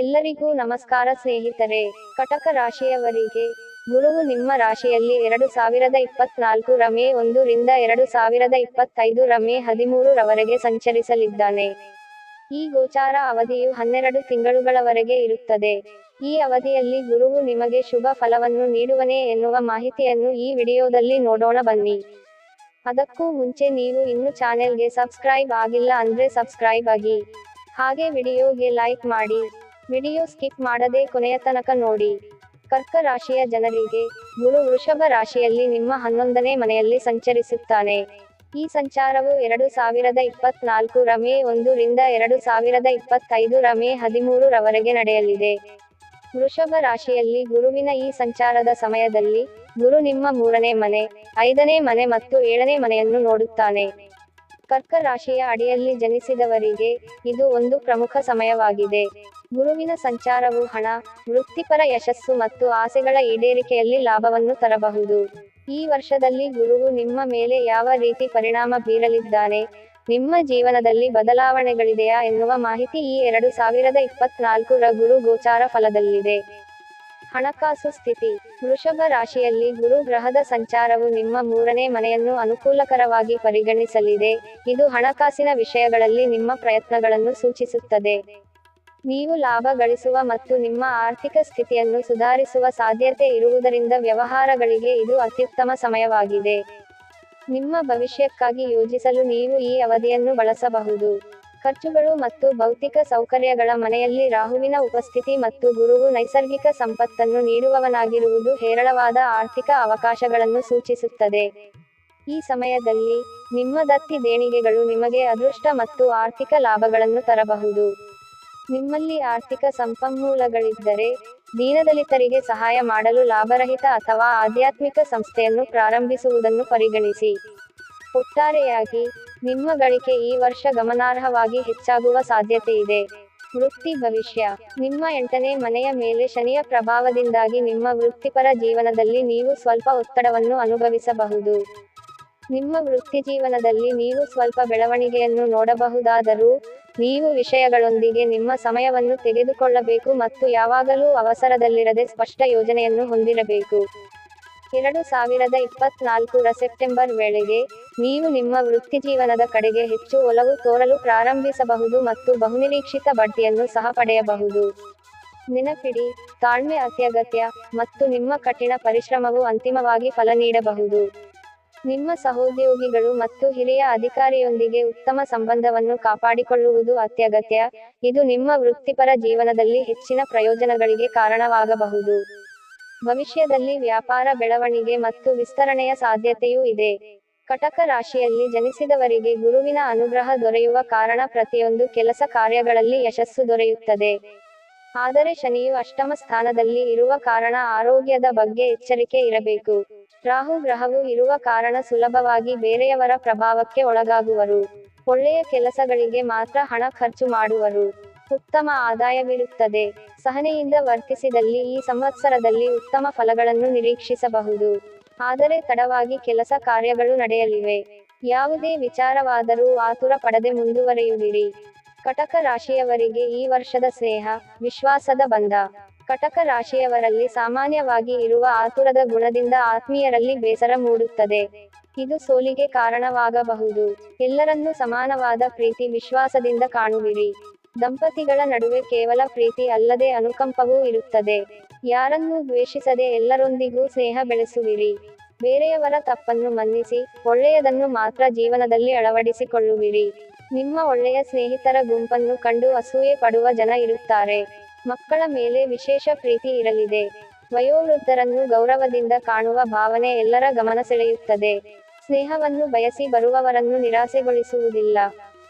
ಎಲ್ಲರಿಗೂ ನಮಸ್ಕಾರ ಸ್ನೇಹಿತರೆ. ಕಟಕ ರಾಶಿಯವರಿಗೆ ಗುರುವು ನಿಮ್ಮ ರಾಶಿಯಲ್ಲಿ ಎರಡು ಸಾವಿರದ ಇಪ್ಪತ್ನಾಲ್ಕು ರ ಮೇ ಒಂದು ರಿಂದ ಎರಡು ಸಾವಿರದ ಇಪ್ಪತ್ತೈದು ರ ಮೇ ಹದಿಮೂರು ರವರೆಗೆ ಸಂಚರಿಸಲಿದ್ದಾನೆ. ಈ ಗೋಚಾರ ಅವಧಿಯು ಹನ್ನೆರಡು ತಿಂಗಳುಗಳವರೆಗೆ ಇರುತ್ತದೆ. ಈ ಅವಧಿಯಲ್ಲಿ ಗುರುವು ನಿಮಗೆ ಶುಭ ಫಲವನ್ನು ನೀಡುವನೇ ಎನ್ನುವ ಮಾಹಿತಿಯನ್ನು ಈ ವಿಡಿಯೋದಲ್ಲಿ ನೋಡೋಣ ಬನ್ನಿ. ಅದಕ್ಕೂ ಮುಂಚೆ ನೀವು ಇನ್ನು ಚಾನೆಲ್ಗೆ ಸಬ್ಸ್ಕ್ರೈಬ್ ಆಗಿಲ್ಲ ಅಂದ್ರೆ ಸಬ್ಸ್ಕ್ರೈಬ್ ಆಗಿ. ಹಾಗೆ ವಿಡಿಯೋಗೆ ಲೈಕ್ ಮಾಡಿ. ವಿಡಿಯೋ ಸ್ಕಿಪ್ ಮಾಡದೆ ಕೊನೆಯ ತನಕ ನೋಡಿ. ಕರ್ಕ ರಾಶಿಯ ಜನರಿಗೆ ಗುರು ವೃಷಭ ರಾಶಿಯಲ್ಲಿ ನಿಮ್ಮ ಹನ್ನೊಂದನೇ ಮನೆಯಲ್ಲಿ ಸಂಚರಿಸುತ್ತಾನೆ. ಈ ಸಂಚಾರವು ಎರಡು ಸಾವಿರದ ಇಪ್ಪತ್ನಾಲ್ಕು ರ ಮೇ ಒಂದು ರಿಂದ ಎರಡು ಸಾವಿರದ ಇಪ್ಪತ್ತೈದು ರ ಮೇ ಹದಿಮೂರು ನಡೆಯಲಿದೆ. ವೃಷಭ ರಾಶಿಯಲ್ಲಿ ಗುರುವಿನ ಈ ಸಂಚಾರದ ಸಮಯದಲ್ಲಿ ಗುರು ನಿಮ್ಮ ಮೂರನೇ ಮನೆ, ಐದನೇ ಮನೆ ಮತ್ತು ಏಳನೇ ಮನೆಯನ್ನು ನೋಡುತ್ತಾನೆ. ಕರ್ಕ ರಾಶಿಯ ಅಡಿಯಲ್ಲಿ ಜನಿಸಿದವರಿಗೆ ಇದು ಒಂದು ಪ್ರಮುಖ ಸಮಯವಾಗಿದೆ. ಗುರುವಿನ ಸಂಚಾರವು ಹಣ, ವೃತ್ತಿಪರ ಯಶಸ್ಸು ಮತ್ತು ಆಸೆಗಳ ಈಡೇರಿಕೆಯಲ್ಲಿ ಲಾಭವನ್ನು ತರಬಹುದು. ಈ ವರ್ಷದಲ್ಲಿ ಗುರುವು ನಿಮ್ಮ ಮೇಲೆ ಯಾವ ರೀತಿ ಪರಿಣಾಮ ಬೀರಲಿದ್ದಾನೆ, ನಿಮ್ಮ ಜೀವನದಲ್ಲಿ ಬದಲಾವಣೆಗಳಿದೆಯಾ ಎನ್ನುವ ಮಾಹಿತಿ ಈ ಎರಡು ಸಾವಿರದ ಇಪ್ಪತ್ನಾಲ್ಕರ ಗುರು ಗೋಚಾರ ಫಲದಲ್ಲಿದೆ. ಹಣಕಾಸು ಸ್ಥಿತಿ. ವೃಷಭ ರಾಶಿಯಲ್ಲಿ ಗುರು ಗ್ರಹದ ಸಂಚಾರವು ನಿಮ್ಮ ಮೂರನೇ ಮನೆಯನ್ನು ಅನುಕೂಲಕರವಾಗಿ ಪರಿಗಣಿಸಲಿದೆ, ಇದು ಹಣಕಾಸಿನ ವಿಷಯಗಳಲ್ಲಿ ನಿಮ್ಮ ಪ್ರಯತ್ನಗಳನ್ನು ಸೂಚಿಸುತ್ತದೆ. ನೀವು ಲಾಭ ಗಳಿಸುವ ಮತ್ತು ನಿಮ್ಮ ಆರ್ಥಿಕ ಸ್ಥಿತಿಯನ್ನು ಸುಧಾರಿಸುವ ಸಾಧ್ಯತೆ ಇರುವುದರಿಂದ ವ್ಯವಹಾರಗಳಿಗೆ ಇದು ಅತ್ಯುತ್ತಮ ಸಮಯವಾಗಿದೆ. ನಿಮ್ಮ ಭವಿಷ್ಯಕ್ಕಾಗಿ ಯೋಜಿಸಲು ನೀವು ಈ ಅವಧಿಯನ್ನು ಬಳಸಬಹುದು. ಖರ್ಚುಗಳು ಮತ್ತು ಭೌತಿಕ ಸೌಕರ್ಯಗಳ ಮನೆಯಲ್ಲಿ ರಾಹುವಿನ ಉಪಸ್ಥಿತಿ ಮತ್ತು ಗುರುವು ನೈಸರ್ಗಿಕ ಸಂಪತ್ತನ್ನು ನೀಡುವವನಾಗಿರುವುದು ಹೇರಳವಾದ ಆರ್ಥಿಕ ಅವಕಾಶಗಳನ್ನು ಸೂಚಿಸುತ್ತದೆ. ಈ ಸಮಯದಲ್ಲಿ ನಿಮ್ಮ ದತ್ತಿ ದೇಣಿಗೆಗಳು ನಿಮಗೆ ಅದೃಷ್ಟ ಮತ್ತು ಆರ್ಥಿಕ ಲಾಭಗಳನ್ನು ತರಬಹುದು. ನಿಮ್ಮಲ್ಲಿ ಆರ್ಥಿಕ ಸಂಪನ್ಮೂಲಗಳಿದ್ದರೆ ದೀನದಲಿತರಿಗೆ ಸಹಾಯ ಮಾಡಲು ಲಾಭರಹಿತ ಅಥವಾ ಆಧ್ಯಾತ್ಮಿಕ ಸಂಸ್ಥೆಯನ್ನು ಪ್ರಾರಂಭಿಸುವುದನ್ನು ಪರಿಗಣಿಸಿ. ಒಟ್ಟಾರೆಯಾಗಿ, ನಿಮ್ಮ ಗಳಿಕೆ ಈ ವರ್ಷ ಗಮನಾರ್ಹವಾಗಿ ಹೆಚ್ಚಾಗುವ ಸಾಧ್ಯತೆ ಇದೆ ವೃತ್ತಿ ಭವಿಷ್ಯ. ನಿಮ್ಮ ಎಂಟನೇ ಮನೆಯ ಮೇಲೆ ಶನಿಯ ಪ್ರಭಾವದಿಂದಾಗಿ ನಿಮ್ಮ ವೃತ್ತಿಪರ ಜೀವನದಲ್ಲಿ ನೀವು ಸ್ವಲ್ಪ ಒತ್ತಡವನ್ನು ಅನುಭವಿಸಬಹುದು. ನಿಮ್ಮ ವೃತ್ತಿ ಜೀವನದಲ್ಲಿ ನೀವು ಸ್ವಲ್ಪ ಬೆಳವಣಿಗೆಯನ್ನು ನೋಡಬಹುದಾದರೂ ನೀವು ವಿಷಯಗಳೊಂದಿಗೆ ನಿಮ್ಮ ಸಮಯವನ್ನು ತೆಗೆದುಕೊಳ್ಳಬೇಕು ಮತ್ತು ಯಾವಾಗಲೂ ಅವಸರದಲ್ಲಿರದೆ ಸ್ಪಷ್ಟ ಯೋಜನೆಯನ್ನು ಹೊಂದಿರಬೇಕು. ಎರಡು ಸಾವಿರದ ಇಪ್ಪತ್ನಾಲ್ಕರ ಸೆಪ್ಟೆಂಬರ್ ವೇಳೆಗೆ ನೀವು ನಿಮ್ಮ ವೃತ್ತಿಜೀವನದ ಕಡೆಗೆ ಹೆಚ್ಚು ಒಲವು ತೋರಲು ಪ್ರಾರಂಭಿಸಬಹುದು ಮತ್ತು ಬಹುನಿರೀಕ್ಷಿತ ಬಡ್ಡಿಯನ್ನು ಸಹ ಪಡೆಯಬಹುದು. ನೆನಪಿಡಿ, ತಾಳ್ಮೆ ಅತ್ಯಗತ್ಯ ಮತ್ತು ನಿಮ್ಮ ಕಠಿಣ ಪರಿಶ್ರಮವು ಅಂತಿಮವಾಗಿ ಫಲ ನೀಡಬಹುದು. ನಿಮ್ಮ ಸಹೋದ್ಯೋಗಿಗಳು ಮತ್ತು ಹಿರಿಯ ಅಧಿಕಾರಿಯೊಂದಿಗೆ ಉತ್ತಮ ಸಂಬಂಧವನ್ನು ಕಾಪಾಡಿಕೊಳ್ಳುವುದು ಅತ್ಯಗತ್ಯ. ಇದು ನಿಮ್ಮ ವೃತ್ತಿಪರ ಜೀವನದಲ್ಲಿ ಹೆಚ್ಚಿನ ಪ್ರಯೋಜನಗಳಿಗೆ ಕಾರಣವಾಗಬಹುದು. ಭವಿಷ್ಯದಲ್ಲಿ ವ್ಯಾಪಾರ ಬೆಳವಣಿಗೆ ಮತ್ತು ವಿಸ್ತರಣೆಯ ಸಾಧ್ಯತೆಯೂ ಇದೆ. ಕಟಕ ರಾಶಿಯಲ್ಲಿ ಜನಿಸಿದವರಿಗೆ ಗುರುವಿನ ಅನುಗ್ರಹ ದೊರೆಯುವ ಕಾರಣ ಪ್ರತಿಯೊಂದು ಕೆಲಸ ಕಾರ್ಯಗಳಲ್ಲಿ ಯಶಸ್ಸು ದೊರೆಯುತ್ತದೆ. ಆದರೆ ಶನಿಯು ಅಷ್ಟಮ ಸ್ಥಾನದಲ್ಲಿ ಇರುವ ಕಾರಣ ಆರೋಗ್ಯದ ಬಗ್ಗೆ ಎಚ್ಚರಿಕೆ ಇರಬೇಕು. ರಾಹು ಗ್ರಹವು ಇರುವ ಕಾರಣ ಸುಲಭವಾಗಿ ಬೇರೆಯವರ ಪ್ರಭಾವಕ್ಕೆ ಒಳಗಾಗುವರು. ಒಳ್ಳೆಯ ಕೆಲಸಗಳಿಗೆ ಮಾತ್ರ ಹಣ ಖರ್ಚು ಮಾಡುವರು. ಉತ್ತಮ ಆದಾಯವಿರುತ್ತದೆ. ಸಹನೆಯಿಂದ ವರ್ತಿಸಿದಲ್ಲಿ ಈ ಸಂವತ್ಸರದಲ್ಲಿ ಉತ್ತಮ ಫಲಗಳನ್ನು ನಿರೀಕ್ಷಿಸಬಹುದು. ಆದರೆ ತಡವಾಗಿ ಕೆಲಸ ಕಾರ್ಯಗಳು ನಡೆಯಲಿವೆ. ಯಾವುದೇ ವಿಚಾರವಾದರೂ ಆತುರ ಪಡದೆ ಮುಂದುವರೆಯುವಿರಿ. ಕಟಕ ರಾಶಿಯವರಿಗೆ ಈ ವರ್ಷದ ಸ್ನೇಹ, ವಿಶ್ವಾಸದ ಬಂಧ. ಕಟಕ ರಾಶಿಯವರಲ್ಲಿ ಸಾಮಾನ್ಯವಾಗಿ ಇರುವ ಆತುರದ ಗುಣದಿಂದ ಆತ್ಮೀಯರಲ್ಲಿ ಬೇಸರ ಮೂಡುತ್ತದೆ. ಇದು ಸೋಲಿಗೆ ಕಾರಣವಾಗಬಹುದು. ಎಲ್ಲರನ್ನೂ ಸಮಾನವಾದ ಪ್ರೀತಿ ವಿಶ್ವಾಸದಿಂದ ಕಾಣುವಿರಿ. ದಂಪತಿಗಳ ನಡುವೆ ಕೇವಲ ಪ್ರೀತಿ ಅಲ್ಲದೆ ಅನುಕಂಪವೂ ಇರುತ್ತದೆ. ಯಾರನ್ನೂ ದ್ವೇಷಿಸದೆ ಎಲ್ಲರೊಂದಿಗೂ ಸ್ನೇಹ ಬೆಳೆಸುವಿರಿ. ಬೇರೆಯವರ ತಪ್ಪನ್ನು ಮನ್ನಿಸಿ, ಒಳ್ಳೆಯದನ್ನು ಮಾತ್ರ ಜೀವನದಲ್ಲಿ ಅಳವಡಿಸಿಕೊಳ್ಳುವಿರಿ. ನಿಮ್ಮ ಒಳ್ಳೆಯ ಸ್ನೇಹಿತರ ಗುಂಪನ್ನು ಕಂಡು ಅಸೂಯೆ ಪಡುವ ಜನ ಇರುತ್ತಾರೆ. ಮಕ್ಕಳ ಮೇಲೆ ವಿಶೇಷ ಪ್ರೀತಿ ಇರಲಿದೆ. ವಯೋವೃದ್ಧರನ್ನು ಗೌರವದಿಂದ ಕಾಣುವ ಭಾವನೆ ಎಲ್ಲರ ಗಮನ ಸೆಳೆಯುತ್ತದೆ. ಸ್ನೇಹವನ್ನು ಬಯಸಿ ಬರುವವರನ್ನು ನಿರಾಸೆಗೊಳಿಸುವುದಿಲ್ಲ.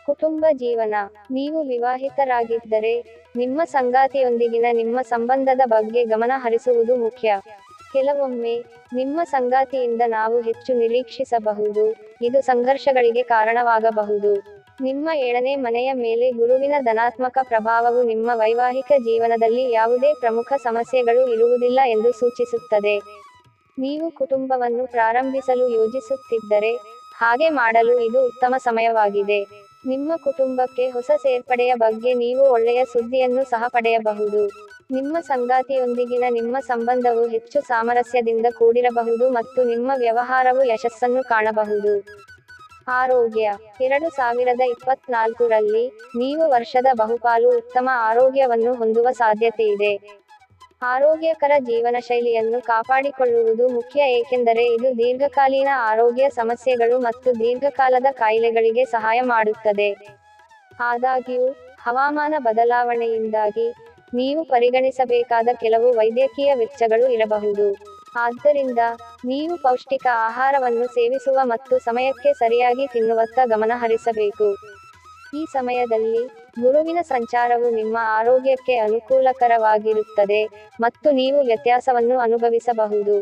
ಕುಟುಂಬ ಜೀವನ. ನೀವು ವಿವಾಹಿತರಾಗಿದ್ದರೆ ನಿಮ್ಮ ಸಂಗಾತಿಯೊಂದಿಗಿನ ನಿಮ್ಮ ಸಂಬಂಧದ ಬಗ್ಗೆ ಗಮನ ಹರಿಸುವುದು ಮುಖ್ಯ. ಕೆಲವೊಮ್ಮೆ ನಿಮ್ಮ ಸಂಗಾತಿಯಿಂದ ನಾವು ಹೆಚ್ಚು ನಿರೀಕ್ಷಿಸಬಹುದು. ಇದು ಸಂಘರ್ಷಗಳಿಗೆ ಕಾರಣವಾಗಬಹುದು. ನಿಮ್ಮ ಏಳನೇ ಮನೆಯ ಮೇಲೆ ಗುರುವಿನ ಧನಾತ್ಮಕ ಪ್ರಭಾವವು ನಿಮ್ಮ ವೈವಾಹಿಕ ಜೀವನದಲ್ಲಿ ಯಾವುದೇ ಪ್ರಮುಖ ಸಮಸ್ಯೆಗಳು ಇರುವುದಿಲ್ಲ ಎಂದು ಸೂಚಿಸುತ್ತದೆ. ನೀವು ಕುಟುಂಬವನ್ನು ಪ್ರಾರಂಭಿಸಲು ಯೋಜಿಸುತ್ತಿದ್ದರೆ, ಹಾಗೆ ಮಾಡಲು ಇದು ಉತ್ತಮ ಸಮಯವಾಗಿದೆ. ನಿಮ್ಮ ಕುಟುಂಬಕ್ಕೆ ಹೊಸ ಸೇರ್ಪಡೆಯ ಬಗ್ಗೆ ನೀವು ಒಳ್ಳೆಯ ಸುದ್ದಿಯನ್ನು ಸಹ ಪಡೆಯಬಹುದು. ನಿಮ್ಮ ಸಂಗಾತಿಯೊಂದಿಗಿನ ನಿಮ್ಮ ಸಂಬಂಧವು ಹೆಚ್ಚು ಸಾಮರಸ್ಯದಿಂದ ಕೂಡಿರಬಹುದು ಮತ್ತು ನಿಮ್ಮ ವ್ಯವಹಾರವು ಯಶಸ್ಸನ್ನು ಕಾಣಬಹುದು. ಆರೋಗ್ಯ. ಎರಡು ಸಾವಿರದ ಇಪ್ಪತ್ನಾಲ್ಕರಲ್ಲಿ ನೀವು ವರ್ಷದ ಬಹುಪಾಲು ಉತ್ತಮ ಆರೋಗ್ಯವನ್ನು ಹೊಂದುವ ಸಾಧ್ಯತೆ ಇದೆ. ಆರೋಗ್ಯಕರ ಜೀವನ ಶೈಲಿಯನ್ನು ಕಾಪಾಡಿಕೊಳ್ಳುವುದು ಮುಖ್ಯ, ಏಕೆಂದರೆ ಇದು ದೀರ್ಘಕಾಲೀನ ಆರೋಗ್ಯ ಸಮಸ್ಯೆಗಳು ಮತ್ತು ದೀರ್ಘಕಾಲದ ಕಾಯಿಲೆಗಳಿಗೆ ಸಹಾಯ ಮಾಡುತ್ತದೆ. ಆದಾಗ್ಯೂ, ಹವಾಮಾನ ಬದಲಾವಣೆಯಿಂದಾಗಿ ನೀವು ಪರಿಗಣಿಸಬೇಕಾದ ಕೆಲವು ವೈದ್ಯಕೀಯ ವೆಚ್ಚಗಳು ಇರಬಹುದು. ಆದ್ದರಿಂದ ನೀವು ಪೌಷ್ಟಿಕ ಆಹಾರವನ್ನು ಸೇವಿಸುವ ಮತ್ತು ಸಮಯಕ್ಕೆ ಸರಿಯಾಗಿ ತಿನ್ನುವತ್ತ ಗಮನ ಹರಿಸಬೇಕು. ಈ ಸಮಯದಲ್ಲಿ ಗುರುವಿನ ಸಂಚಾರವು ನಿಮ್ಮ ಆರೋಗ್ಯಕ್ಕೆ ಅನುಕೂಲಕರವಾಗಿರುತ್ತದೆ ಮತ್ತು ನೀವು ವ್ಯತ್ಯಾಸವನ್ನು ಅನುಭವಿಸಬಹುದು.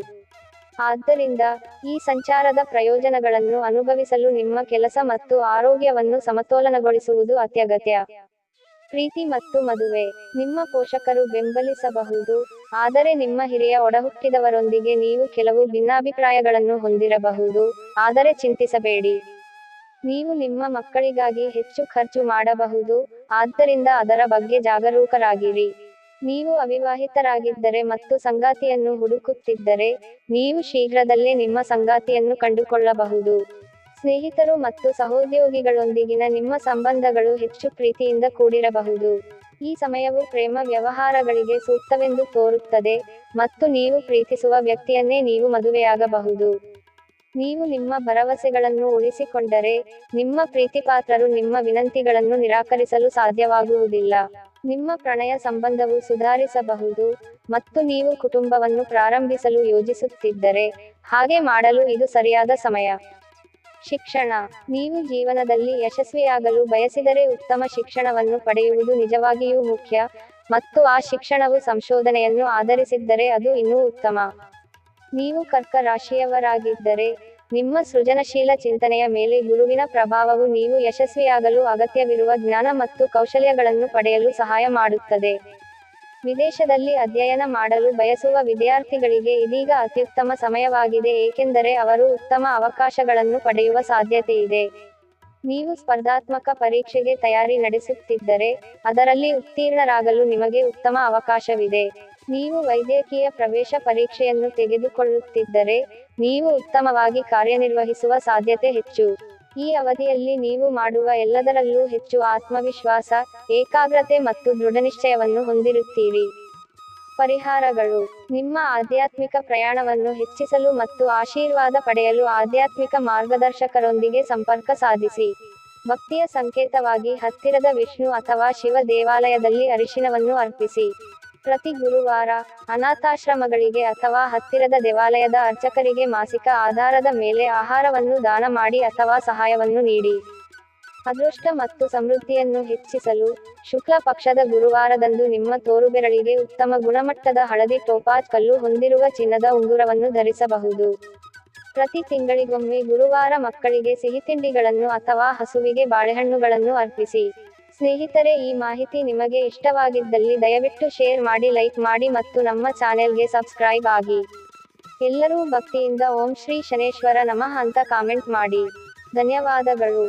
ಆದ್ದರಿಂದ ಈ ಸಂಚಾರದ ಪ್ರಯೋಜನಗಳನ್ನು ಅನುಭವಿಸಲು ನಿಮ್ಮ ಕೆಲಸ ಮತ್ತು ಆರೋಗ್ಯವನ್ನು ಸಮತೋಲನಗೊಳಿಸುವುದು ಅತ್ಯಗತ್ಯ. ಪ್ರೀತಿ ಮತ್ತು ಮದುವೆ. ನಿಮ್ಮ ಪೋಷಕರು ಬೆಂಬಲಿಸಬಹುದು. ಆದರೆ ನಿಮ್ಮ ಹಿರಿಯ ಒಡಹುಟ್ಟಿದವರೊಂದಿಗೆ ನೀವು ಕೆಲವು ಭಿನ್ನಾಭಿಪ್ರಾಯಗಳನ್ನು ಹೊಂದಿರಬಹುದು, ಆದರೆ ಚಿಂತಿಸಬೇಡಿ. ನೀವು ನಿಮ್ಮ ಮಕ್ಕಳಿಗಾಗಿ ಹೆಚ್ಚು ಖರ್ಚು ಮಾಡಬಹುದು, ಆದ್ದರಿಂದ ಅದರ ಬಗ್ಗೆ ಜಾಗರೂಕರಾಗಿರಿ. ನೀವು ಅವಿವಾಹಿತರಾಗಿದ್ದರೆ ಮತ್ತು ಸಂಗಾತಿಯನ್ನು ಹುಡುಕುತ್ತಿದ್ದರೆ, ನೀವು ಶೀಘ್ರದಲ್ಲೇ ನಿಮ್ಮ ಸಂಗಾತಿಯನ್ನು ಕಂಡುಕೊಳ್ಳಬಹುದು. ಸ್ನೇಹಿತರು ಮತ್ತು ಸಹೋದ್ಯೋಗಿಗಳೊಂದಿಗಿನ ನಿಮ್ಮ ಸಂಬಂಧಗಳು ಹೆಚ್ಚು ಪ್ರೀತಿಯಿಂದ ಕೂಡಿರಬಹುದು. ಈ ಸಮಯವು ಪ್ರೇಮ ವ್ಯವಹಾರಗಳಿಗೆ ಸೂಕ್ತವೆಂದು ತೋರುತ್ತದೆ ಮತ್ತು ನೀವು ಪ್ರೀತಿಸುವ ವ್ಯಕ್ತಿಯನ್ನೇ ನೀವು ಮದುವೆಯಾಗಬಹುದು. ನೀವು ನಿಮ್ಮ ಭರವಸೆಗಳನ್ನು ಉಳಿಸಿಕೊಂಡರೆ ನಿಮ್ಮ ಪ್ರೀತಿಪಾತ್ರರು ನಿಮ್ಮ ವಿನಂತಿಗಳನ್ನು ನಿರಾಕರಿಸಲು ಸಾಧ್ಯವಾಗುವುದಿಲ್ಲ. ನಿಮ್ಮ ಪ್ರಣಯ ಸಂಬಂಧವು ಸುಧಾರಿಸಬಹುದು ಮತ್ತು ನೀವು ಕುಟುಂಬವನ್ನು ಪ್ರಾರಂಭಿಸಲು ಯೋಜಿಸುತ್ತಿದ್ದರೆ ಹಾಗೆ ಮಾಡಲು ಇದು ಸರಿಯಾದ ಸಮಯ. ಶಿಕ್ಷಣ. ನೀವು ಜೀವನದಲ್ಲಿ ಯಶಸ್ವಿಯಾಗಲು ಬಯಸಿದರೆ ಉತ್ತಮ ಶಿಕ್ಷಣವನ್ನು ಪಡೆಯುವುದು ನಿಜವಾಗಿಯೂ ಮುಖ್ಯ. ಮತ್ತು ಆ ಶಿಕ್ಷಣವು ಸಂಶೋಧನೆಯನ್ನು ಆಧರಿಸಿದ್ದರೆ ಅದು ಇನ್ನೂ ಉತ್ತಮ. ನೀವು ಕರ್ಕ ರಾಶಿಯವರಾಗಿದ್ದರೆ ನಿಮ್ಮ ಸೃಜನಶೀಲ ಚಿಂತನೆಯ ಮೇಲೆ ಗುರುವಿನ ಪ್ರಭಾವವು ನೀವು ಯಶಸ್ವಿಯಾಗಲು ಅಗತ್ಯವಿರುವ ಜ್ಞಾನ ಮತ್ತು ಕೌಶಲ್ಯಗಳನ್ನು ಪಡೆಯಲು ಸಹಾಯ ಮಾಡುತ್ತದೆ. ವಿದೇಶದಲ್ಲಿ ಅಧ್ಯಯನ ಮಾಡಲು ಬಯಸುವ ವಿದ್ಯಾರ್ಥಿಗಳಿಗೆ ಇದೀಗ ಅತ್ಯುತ್ತಮ ಸಮಯವಾಗಿದೆ, ಏಕೆಂದರೆ ಅವರು ಉತ್ತಮ ಅವಕಾಶಗಳನ್ನು ಪಡೆಯುವ ಸಾಧ್ಯತೆಯಿದೆ ನೀವು ಸ್ಪರ್ಧಾತ್ಮಕ ಪರೀಕ್ಷೆಗೆ ತಯಾರಿ ನಡೆಸುತ್ತಿದ್ದರೆ, ಅದರಲ್ಲಿ ಉತ್ತೀರ್ಣರಾಗಲು ನಿಮಗೆ ಉತ್ತಮ ಅವಕಾಶವಿದೆ. ನೀವು ವೈದ್ಯಕೀಯ ಪ್ರವೇಶ ಪರೀಕ್ಷೆಯನ್ನು ತೆಗೆದುಕೊಳ್ಳುತ್ತಿದ್ದರೆ, ನೀವು ಉತ್ತಮವಾಗಿ ಕಾರ್ಯನಿರ್ವಹಿಸುವ ಸಾಧ್ಯತೆ ಹೆಚ್ಚು. ಈ ಅವಧಿಯಲ್ಲಿ ನೀವು ಮಾಡುವ ಎಲ್ಲದರಲ್ಲೂ ಹೆಚ್ಚು ಆತ್ಮವಿಶ್ವಾಸ, ಏಕಾಗ್ರತೆ ಮತ್ತು ದೃಢನಿಶ್ಚಯವನ್ನು ಹೊಂದಿರುತ್ತೀರಿ. ಪರಿಹಾರಗಳು. ನಿಮ್ಮ ಆಧ್ಯಾತ್ಮಿಕ ಪ್ರಯಾಣವನ್ನು ಹೆಚ್ಚಿಸಲು ಮತ್ತು ಆಶೀರ್ವಾದ ಪಡೆಯಲು ಆಧ್ಯಾತ್ಮಿಕ ಮಾರ್ಗದರ್ಶಕರೊಂದಿಗೆ ಸಂಪರ್ಕ ಸಾಧಿಸಿ. ಭಕ್ತಿಯ ಸಂಕೇತವಾಗಿ ಹತ್ತಿರದ ವಿಷ್ಣು ಅಥವಾ ಶಿವ ದೇವಾಲಯದಲ್ಲಿ ಅರಿಶಿನವನ್ನು ಅರ್ಪಿಸಿ. ಪ್ರತಿ ಗುರುವಾರ ಅನಾಥಾಶ್ರಮಗಳಿಗೆ ಅಥವಾ ಹತ್ತಿರದ ದೇವಾಲಯದ ಅರ್ಚಕರಿಗೆ ಮಾಸಿಕ ಆಧಾರದ ಮೇಲೆ ಆಹಾರವನ್ನು ದಾನ ಮಾಡಿ ಅಥವಾ ಸಹಾಯವನ್ನು ನೀಡಿ. ಅದೃಷ್ಟ ಮತ್ತು ಸಮೃದ್ಧಿಯನ್ನು ಹೆಚ್ಚಿಸಲು ಶುಕ್ಲ ಪಕ್ಷದ ಗುರುವಾರದಂದು ನಿಮ್ಮ ತೋರುಬೆರಳಿಗೆ ಉತ್ತಮ ಗುಣಮಟ್ಟದ ಹಳದಿ ಟೋಪಾಜ್ ಕಲ್ಲು ಹೊಂದಿರುವ ಚಿನ್ನದ ಉಂಗುರವನ್ನು ಧರಿಸಬಹುದು. ಪ್ರತಿ ತಿಂಗಳಿಗೊಮ್ಮೆ ಗುರುವಾರ ಮಕ್ಕಳಿಗೆ ಸಿಹಿತಿಂಡಿಗಳನ್ನು ಅಥವಾ ಹಸುವಿಗೆ ಬಾಳೆಹಣ್ಣುಗಳನ್ನು ಅರ್ಪಿಸಿ. ಸ್ನೇಹಿತರೆ, ಈ ಮಾಹಿತಿ ನಿಮಗೆ ಇಷ್ಟವಾಗಿದ್ದಲ್ಲಿ ದಯವಿಟ್ಟು ಶೇರ್ ಮಾಡಿ, ಲೈಕ್ ಮಾಡಿ ಮತ್ತು ನಮ್ಮ ಚಾನೆಲ್ಗೆ ಸಬ್ಸ್ಕ್ರೈಬ್ ಆಗಿ. ಎಲ್ಲರೂ ಭಕ್ತಿಯಿಂದ ಓಂ ಶ್ರೀ ಶನೇಶ್ವರ ನಮಃ ಅಂತ ಕಾಮೆಂಟ್ ಮಾಡಿ. ಧನ್ಯವಾದಗಳು.